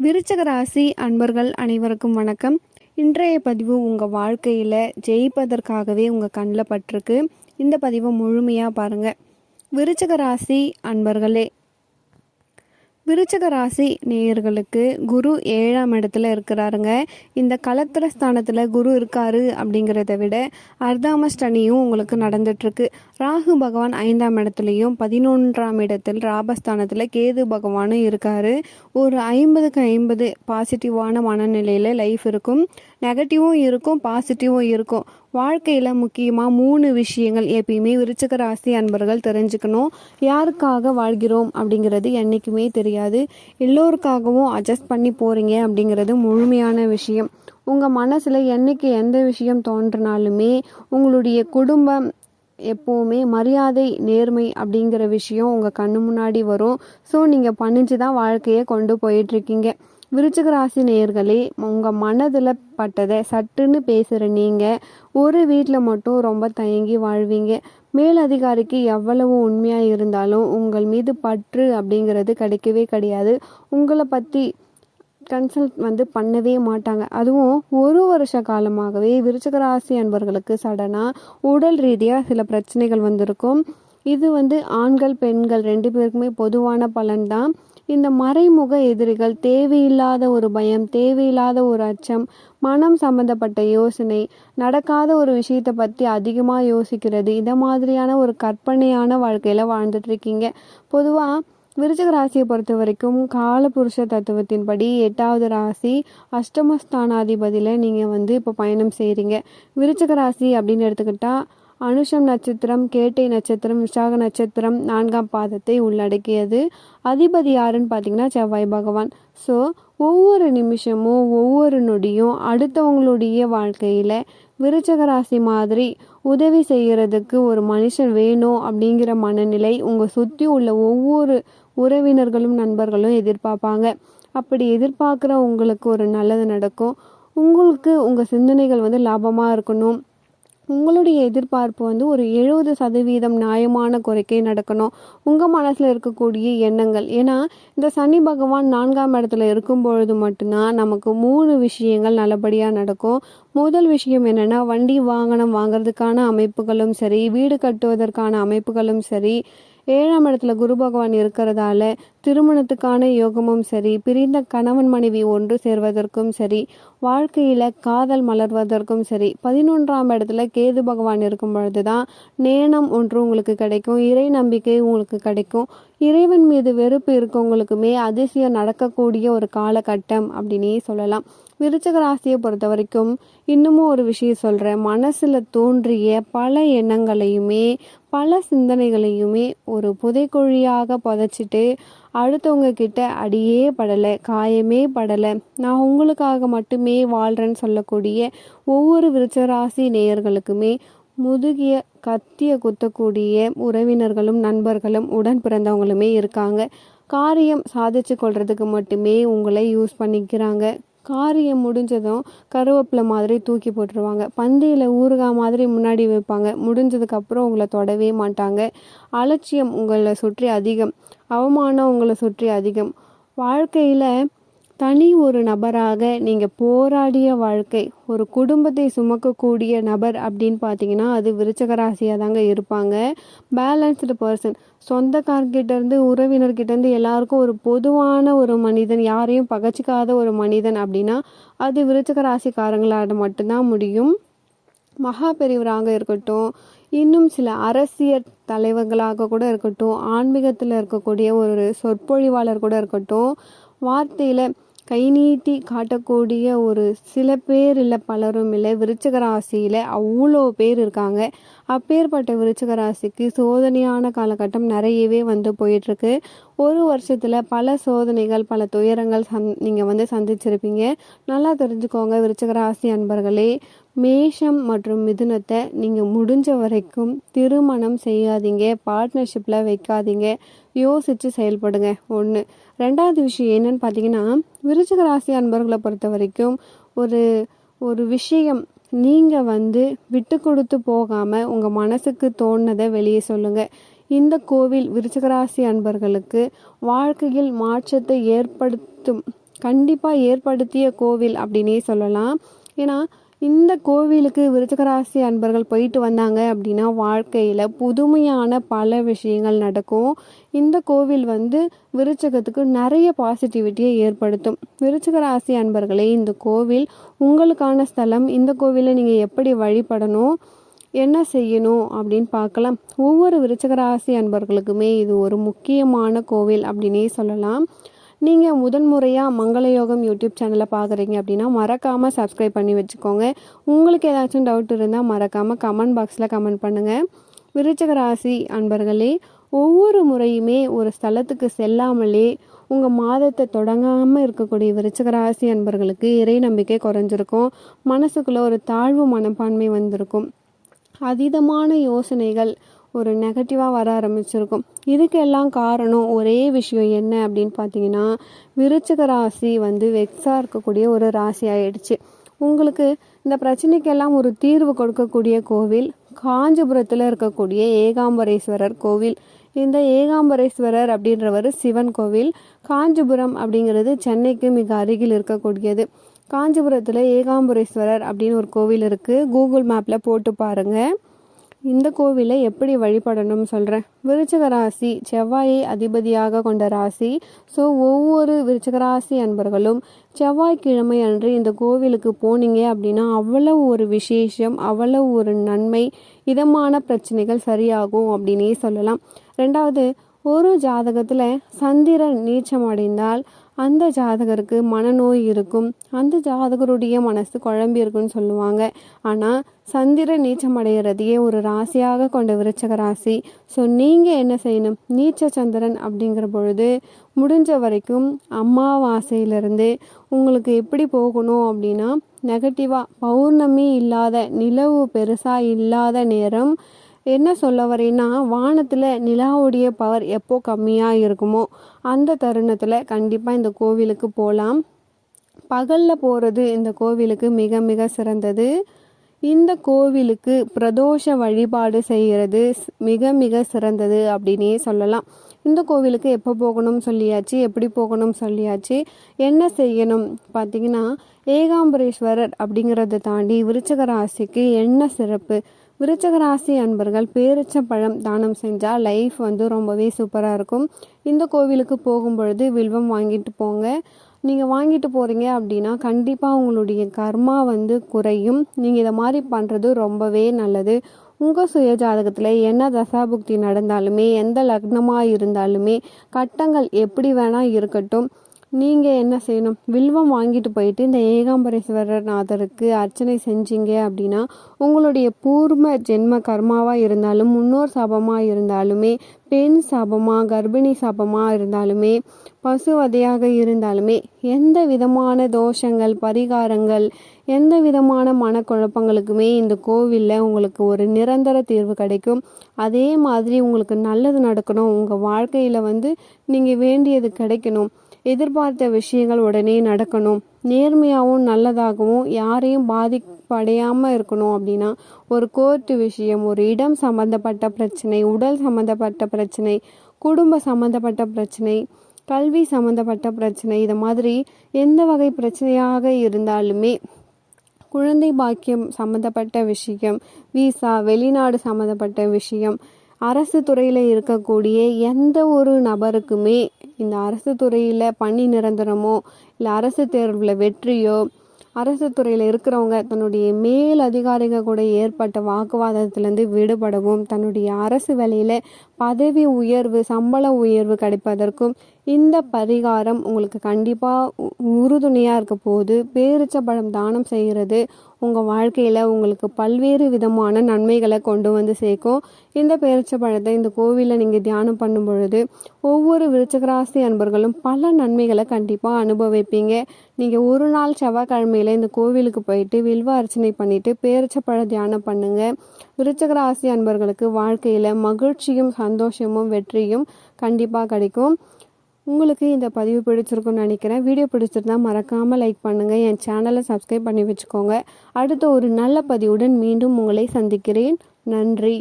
விருச்சக ராசி அன்பர்கள் அனைவருக்கும் வணக்கம். இன்றைய பதிவு உங்கள் வாழ்க்கையில் ஜெயிப்பதற்காகவே உங்கள் கண்ணில் பட்டிருக்கு. இந்த பதிவை முழுமையாக பாருங்கள் விருச்சக ராசி அன்பர்களே விருச்சக ராசி நேயர்களுக்கு குரு ஏழாம் இடத்துல இருக்கிறாருங்க. இந்த கலத்திர ஸ்தானத்தில் குரு இருக்காரு அப்படிங்கிறத விட அர்தாமஷ்டனியும் உங்களுக்கு நடந்துட்டுருக்கு ராகு பகவான் ஐந்தாம் இடத்துலையும் பதினொன்றாம் இடத்தில் ராபஸ்தானத்தில் கேது பகவானும் இருக்காரு. ஒரு ஐம்பதுக்கு ஐம்பது பாசிட்டிவான மனநிலையில் லைஃப் இருக்கும். நெகட்டிவும் இருக்கும் பாசிட்டிவும் இருக்கும். வாழ்க்கையில் முக்கியமாக மூணு விஷயங்கள் எப்பயுமே விருச்சக ராசி அன்பர்கள் தெரிஞ்சுக்கணும். யாருக்காக வாழ்கிறோம் அப்படிங்கிறது என்றைக்குமே தெரியாது. எல்லோருக்காகவும் அட்ஜஸ்ட் பண்ணி போகிறீங்க அப்படிங்கிறது முழுமையான விஷயம். உங்கள் மனசில் என்னைக்கு எந்த விஷயம் தோன்றினாலுமே உங்களுடைய குடும்பம் எப்போவுமே மரியாதை நேர்மை அப்படிங்கிற விஷயம் உங்கள் கண்ணு முன்னாடி வரும். ஸோ நீங்கள் பண்ணிச்சு தான் வாழ்க்கையை கொண்டு போயிட்டுருக்கீங்க. விருச்சிக ராசி நேர்களே உங்கள் மனதில் பட்டதை சட்டுன்னு பேசுகிற நீங்கள் ஒரு வீட்டில் மட்டும் ரொம்ப தயங்கி வாழ்வீங்க. மேலதிகாரிக்கு எவ்வளவு உண்மையாக இருந்தாலும் உங்கள் மீது பற்று அப்படிங்கிறது கிடைக்கவே கிடையாது. உங்களை பற்றி கன்சல்ட் வந்து பண்ணவே மாட்டாங்க. அதுவும் ஒரு வருஷ காலமாகவே விருச்சக ராசி அன்பர்களுக்கு சடனாக உடல் ரீதியாக சில பிரச்சனைகள் வந்திருக்கும். இது வந்து ஆண்கள் பெண்கள் ரெண்டு பேருக்குமே பொதுவான பலன்தான் இந்த மறைமுக எதிரிகள் தேவையில்லாத ஒரு பயம் தேவையில்லாத ஒரு அச்சம் மனம் சம்பந்தப்பட்ட யோசனை நடக்காத ஒரு விஷயத்தை பற்றி அதிகமாக யோசிக்கிறது இந்த மாதிரியான ஒரு கற்பனையான வாழ்க்கையில் வாழ்ந்துட்டு இருக்கீங்க. பொதுவாக விருச்சிக ராசியை பொறுத்த வரைக்கும் காலபுருஷ தத்துவத்தின்படி எட்டாவது ராசி அஷ்டமஸ்தானாதிபதியில் நீங்கள் வந்து இப்போ பயணம் செய்கிறீங்க விருச்சிக ராசி அப்படின்னு எடுத்துக்கிட்டால் அனுஷம் நட்சத்திரம் கேட்டை நட்சத்திரம் விசாக நட்சத்திரம் நான்காம் பாதத்தை உள்ளடக்கியது. அதிபதி யாருன்னு பார்த்தீங்கன்னா செவ்வாய் பகவான். ஸோ ஒவ்வொரு நிமிஷமும் ஒவ்வொரு நொடியும் அடுத்தவங்களுடைய வாழ்க்கையில் விருச்சக ராசி மாதிரி உதவி செய்கிறதுக்கு ஒரு மனுஷன் வேணும் அப்படிங்கிற மனநிலை உங்கள் சுற்றி உள்ள ஒவ்வொரு உறவினர்களும் நண்பர்களும் எதிர்பார்ப்பாங்க. அப்படி எதிர்பார்க்குற உங்களுக்கு ஒரு நல்லது நடக்கும். உங்களுக்கு உங்கள் சிந்தனைகள் வந்து லாபமாக இருக்கணும். உங்களுடைய எதிர்பார்ப்பு வந்து ஒரு எழுபது சதவீதம் நியாயமான குறைக்கை நடக்கணும். உங்கள் மனசில் இருக்கக்கூடிய எண்ணங்கள். ஏன்னா இந்த சனி பகவான் நான்காம் இடத்துல இருக்கும் பொழுது மட்டும்தான் நமக்கு மூணு விஷயங்கள் நல்லபடியாக நடக்கும். முதல் விஷயம் என்னென்னா வண்டி வாகனம் வாங்குறதுக்கான அமைப்புகளும் சரி வீடு கட்டுவதற்கான அமைப்புகளும் சரி ஏழாம் இடத்துல குரு பகவான் இருக்கிறதால திருமணத்துக்கான யோகமும் சரி பிரிந்த கணவன் மனைவி ஒன்று சேர்வதற்கும் சரி வாழ்க்கையில் காதல் மலர்வதற்கும் சரி பதினொன்றாம் இடத்துல கேது பகவான் இருக்கும் பொழுது தான் நேணம் ஒன்று உங்களுக்கு கிடைக்கும் இறை நம்பிக்கை உங்களுக்கு கிடைக்கும். இறைவன் மீது வெறுப்பு இருக்கவங்களுக்குமே அதிசயம் நடக்கக்கூடிய ஒரு காலகட்டம் அப்படின்னே சொல்லலாம். விருச்சக ராசியை பொறுத்த வரைக்கும் இன்னமும் ஒரு விஷயம் சொல்கிறேன் மனசில் தோன்றிய பல எண்ணங்களையுமே பல சிந்தனைகளையுமே ஒரு புதைக்குழியாக புதைச்சிட்டு அடுத்தவங்க கிட்ட அடியே படலை காயமே படலை. நான் உங்களுக்காக மட்டுமே வாழ்கிறேன்னு சொல்லக்கூடிய ஒவ்வொரு விருச்சராசி நேயர்களுக்குமே முதுகிய கத்திய குத்தக்கூடிய உறவினர்களும் நண்பர்களும் உடன் பிறந்தவங்களுமே இருக்காங்க. காரியம் சாதிச்சு கொள்றதுக்கு மட்டுமே உங்களை யூஸ் பண்ணிக்கிறாங்க. காரியம் முடிஞ்சதும் கருவேப்பிலை மாதிரி தூக்கி போட்டுருவாங்க. பந்தியில் ஊறுகாய் மாதிரி முன்னாடி வைப்பாங்க. முடிஞ்சதுக்கப்புறம் உங்களை தொடவே மாட்டாங்க. அலட்சியம் உங்களை சுற்றி அதிகம். அவமானம் உங்களை சுற்றி அதிகம். வாழ்க்கையில் தனி ஒரு நபராக நீங்கள் போராடிய வாழ்க்கை ஒரு குடும்பத்தை சுமக்கக்கூடிய நபர் அப்படின்னு பார்த்தீங்கன்னா அது விருச்சக ராசியாக தாங்க இருப்பாங்க. பேலன்ஸ்டு பர்சன் சொந்தக்கார்கிட்டேருந்து உறவினர்கிட்டேருந்து எல்லாருக்கும் ஒரு பொதுவான ஒரு மனிதன் யாரையும் பகச்சிக்காத ஒரு மனிதன் அப்படின்னா அது விருச்சக ராசிக்காரங்களாட மட்டும்தான் முடியும். மகா பெரியவராக இருக்கட்டும் இன்னும் சில அரசியல் தலைவர்களாக கூட இருக்கட்டும் ஆன்மீகத்தில் இருக்கக்கூடிய ஒரு சொற்பொழிவாளர் கூட இருக்கட்டும் வார்த்தையில் கை நீட்டி காட்டக்கூடிய ஒரு சில பேர் இல்லை பலரும் இல்லை விருச்சக ராசியில் அவ்வளோ பேர் இருக்காங்க. அப்பேற்பட்ட விருச்சக ராசிக்கு சோதனையான காலகட்டம் நிறையவே வந்து போயிட்டுருக்கு. ஒரு வருஷத்தில் பல சோதனைகள் பல துயரங்கள் சந் நீங்கள் வந்து சந்திச்சிருப்பீங்க. நல்லா தெரிஞ்சுக்கோங்க விருச்சக ராசி அன்பர்களே. மேஷம் மற்றும் மிதுனத்தை நீங்கள் முடிஞ்ச வரைக்கும் திருமணம் செய்யாதீங்க பார்ட்னர்ஷிப்பில் வைக்காதீங்க யோசித்து செயல்படுங்க. ஒன்று ரெண்டாவது விஷயம் என்னன்னு பார்த்தீங்கன்னா விருச்சிக ராசி அன்பர்களை பொறுத்த வரைக்கும் ஒரு ஒரு விஷயம் நீங்கள் வந்து விட்டு கொடுத்து போகாமல் உங்கள் மனசுக்கு தோணுனதை வெளியே சொல்லுங்கள் இந்த கோவில் விருச்சிகராசி அன்பர்களுக்கு வாழ்க்கையில் மாற்றத்தை ஏற்படுத்தும் கண்டிப்பாக ஏற்படுத்திய கோவில் அப்படின்னே சொல்லலாம். ஏன்னா இந்த கோவிலுக்கு விருச்சகராசி அன்பர்கள் போயிட்டு வந்தாங்க அப்படின்னா வாழ்க்கையில் புதுமையான பல விஷயங்கள் நடக்கும். இந்த கோவில் வந்து விருச்சகத்துக்கு நிறைய பாசிட்டிவிட்டியை ஏற்படுத்தும். விருச்சகராசி அன்பர்களே இந்த கோவில் உங்களுக்கான ஸ்தலம். இந்த கோவிலை நீங்கள் எப்படி வழிபடணும்? என்ன செய்யணும்? அப்படின்னு பார்க்கலாம். ஒவ்வொரு விருச்சகராசி அன்பர்களுக்குமே இது ஒரு முக்கியமான கோவில் அப்படின்னே சொல்லலாம். நீங்கள் முதன் முறையாக மங்களயோகம் யூடியூப் சேனலை பார்க்குறீங்க அப்படின்னா மறக்காமல் சப்ஸ்கிரைப் பண்ணி வச்சுக்கோங்க. உங்களுக்கு ஏதாச்சும் டவுட் இருந்தால் மறக்காமல் கமெண்ட் பாக்ஸில் கமெண்ட் பண்ணுங்கள் விருச்சக ராசி அன்பர்களே ஒவ்வொரு முறையுமே ஒரு ஸ்தலத்துக்கு செல்லாமலே உங்கள் மாதத்தை தொடங்காமல் இருக்கக்கூடிய விருச்சக ராசி அன்பர்களுக்கு இறை நம்பிக்கை குறைஞ்சிருக்கும். மனசுக்குள்ளே ஒரு தாழ்வு மனப்பான்மை வந்திருக்கும். அதீதமான யோசனைகள் ஒரு நெகட்டிவாக வர ஆரம்பிச்சிருக்கும். இதுக்கெல்லாம் காரணம் ஒரே விஷயம் என்ன அப்படின்னு பார்த்தீங்கன்னா விருச்சிக ராசி வந்து வெக்ஸாக இருக்கக்கூடிய ஒரு ராசி ஆயிடுச்சு. உங்களுக்கு இந்த பிரச்சனைக்கெல்லாம் ஒரு தீர்வு கொடுக்கக்கூடிய கோவில் காஞ்சிபுரத்தில் இருக்கக்கூடிய ஏகாம்பரேஸ்வரர் கோவில். இந்த ஏகாம்பரேஸ்வரர் அப்படின்றவர் சிவன் கோவில். காஞ்சிபுரம் அப்படிங்கிறது சென்னைக்கு மிக அருகில் இருக்கக்கூடியது. காஞ்சிபுரத்தில் ஏகாம்பரேஸ்வரர் அப்படின்னு ஒரு கோவில் இருக்குது கூகுள் மேப்பில் போட்டு பாருங்கள் இந்த கோவிலை எப்படி வழிபடணும்னு சொல்கிறேன் விருச்சக ராசி செவ்வாயை அதிபதியாக கொண்ட ராசி. ஸோ ஒவ்வொரு விருச்சக ராசி அன்பர்களும் செவ்வாய்க்கிழமை அன்று இந்த கோவிலுக்கு போனீங்க அப்படின்னா அவ்வளவு ஒரு விசேஷம் அவ்வளவு ஒரு நன்மை இதமான பிரச்சனைகள் சரியாகும் அப்படின்னே சொல்லலாம். ரெண்டாவது ஒரு ஜாதகத்தில் சந்திரன் நீச்சம் அடைந்தால் அந்த ஜாதகருக்கு மனநோய் இருக்கும். அந்த ஜாதகருடைய மனசு குழம்பி இருக்குன்னு சொல்லுவாங்க. ஆனால் சந்திர நீச்சம் அடைகிறதையே ஒரு ராசியாக கொண்ட விருச்சக ராசி. ஸோ நீங்கள் என்ன செய்யணும்? நீச்ச சந்திரன் அப்படிங்கிற பொழுது முடிஞ்ச வரைக்கும் அம்மாவாசையிலிருந்து உங்களுக்கு எப்படி போகணும் அப்படின்னா நெகட்டிவாக பௌர்ணமி இல்லாத நிலவு பெருசாக இல்லாத நேரம் என்ன சொல்ல வரேன்னா வானத்தில் நிலாவுடைய பவர் எப்போ கம்மியாக இருக்குமோ அந்த தருணத்தில் கண்டிப்பாக இந்த கோவிலுக்கு போகலாம் பகலில் போகிறது இந்த கோவிலுக்கு மிக மிக சிறந்தது. இந்த கோவிலுக்கு பிரதோஷ வழிபாடு செய்கிறது மிக மிக சிறந்தது அப்படின்னே சொல்லலாம். இந்த கோவிலுக்கு எப்போ போகணும் சொல்லியாச்சு எப்படி போகணும் சொல்லியாச்சு என்ன செய்யணும்? பார்த்தீங்கன்னா ஏகாம்பரேஸ்வரர் அப்படிங்கிறத தாண்டி விருச்சக ராசிக்கு என்ன சிறப்பு? விருச்சக ராசி அன்பர்கள் பேரிச்ச பழம் தானம் செஞ்சால் லைஃப் வந்து ரொம்பவே சூப்பராக இருக்கும். இந்த கோவிலுக்கு போகும் பொழுது வில்வம் வாங்கிட்டு போங்க. நீங்கள் வாங்கிட்டு போகிறீங்க அப்படின்னா கண்டிப்பாக உங்களுடைய கர்மா வந்து குறையும். நீங்கள் இதை மாதிரி பண்ணுறது ரொம்பவே நல்லது. உங்கள் சுய ஜாதகத்தில் என்ன தசாபுக்தி நடந்தாலுமே எந்த லக்னமாக இருந்தாலுமே கட்டங்கள் எப்படி வேணால் இருக்கட்டும். நீங்கள் என்ன செய்யணும்? வில்வம் வாங்கிட்டு போயிட்டு இந்த ஏகாம்பரேஸ்வரர் நாதருக்கு அர்ச்சனை செஞ்சீங்க அப்படின்னா உங்களுடைய பூர்வ ஜென்ம கர்மாவாக இருந்தாலும் முன்னோர் சாபமாக இருந்தாலுமே பெண் சாபமாக கர்ப்பிணி சாபமாக இருந்தாலுமே பசுவதையாக இருந்தாலுமே எந்த விதமான தோஷங்கள் பரிகாரங்கள் எந்த விதமான மனக்குழப்பங்களுக்குமே இந்த கோவிலில் உங்களுக்கு ஒரு நிரந்தர தீர்வு கிடைக்கும். அதே மாதிரி உங்களுக்கு நல்லது நடக்கணும். உங்கள் வாழ்க்கையில் வந்து நீங்கள் வேண்டியது கிடைக்கணும். எதிர்பார்த்த விஷயங்கள் உடனே நடக்கணும். நேர்மையாகவும் நல்லதாகவும் யாரையும் பாதிப்படையாமல் இருக்கணும் அப்படின்னா ஒரு கோர்ட்டு விஷயம் ஒரு இடம் சம்மந்தப்பட்ட பிரச்சனை உடல் சம்மந்தப்பட்ட பிரச்சனை குடும்ப சம்மந்தப்பட்ட பிரச்சனை கல்வி சம்மந்தப்பட்ட பிரச்சனை இது மாதிரி எந்த வகை பிரச்சனையாக இருந்தாலுமே குழந்தை பாக்கியம் சம்மந்தப்பட்ட விஷயம் விசா வெளிநாடு சம்மந்தப்பட்ட விஷயம் அரசு துறையில் இருக்கக்கூடிய எந்த ஒரு நபருக்குமே இந்த அரசு துறையில் பணி நிரந்தரமோ இல்லை அரசு தேர்வில் வெற்றியோ அரசு துறையில் இருக்கிறவங்க தன்னுடைய மேல் அதிகாரிகள் கூட ஏற்பட்ட வாக்குவாதத்திலேருந்து விடுபடவும் தன்னுடைய அரசு வேலையில் பதவி உயர்வு சம்பள உயர்வு கிடைப்பதற்கும் இந்த பரிகாரம் உங்களுக்கு கண்டிப்பாக உறுதுணையாக இருக்க போது பேரிச்ச பழம் தானம் செய்கிறது உங்கள் வாழ்க்கையில் உங்களுக்கு பல்வேறு விதமான நன்மைகளை கொண்டு வந்து சேர்க்கும். இந்த பேரிச்ச பழத்தை இந்த கோவிலில் நீங்கள் தியானம் பண்ணும் பொழுது ஒவ்வொரு விருச்சகராசி அன்பர்களும் பல நன்மைகளை கண்டிப்பாக அனுபவிப்பீங்க. நீங்கள் ஒரு நாள் செவ்வாய்க்கிழமையில் இந்த கோவிலுக்கு போயிட்டு வில்வ அர்ச்சனை பண்ணிவிட்டு பேரிச்ச பழம் தியானம் பண்ணுங்கள் விருச்சகராசி அன்பர்களுக்கு வாழ்க்கையில் மகிழ்ச்சியும் சந்தோஷமும் வெற்றியும் கண்டிப்பாக கிடைக்கும். உங்களுக்கு இந்த பதிவு பிடிச்சிருக்குன்னு நினைக்கிறேன். வீடியோ பிடிச்சிருந்தா மறக்காமல் லைக் பண்ணுங்கள் என் சேனலை சப்ஸ்கிரைப் பண்ணி வச்சுக்கோங்க. அடுத்த ஒரு நல்ல பதிவுடன் மீண்டும் உங்களை சந்திக்கிறேன். நன்றி.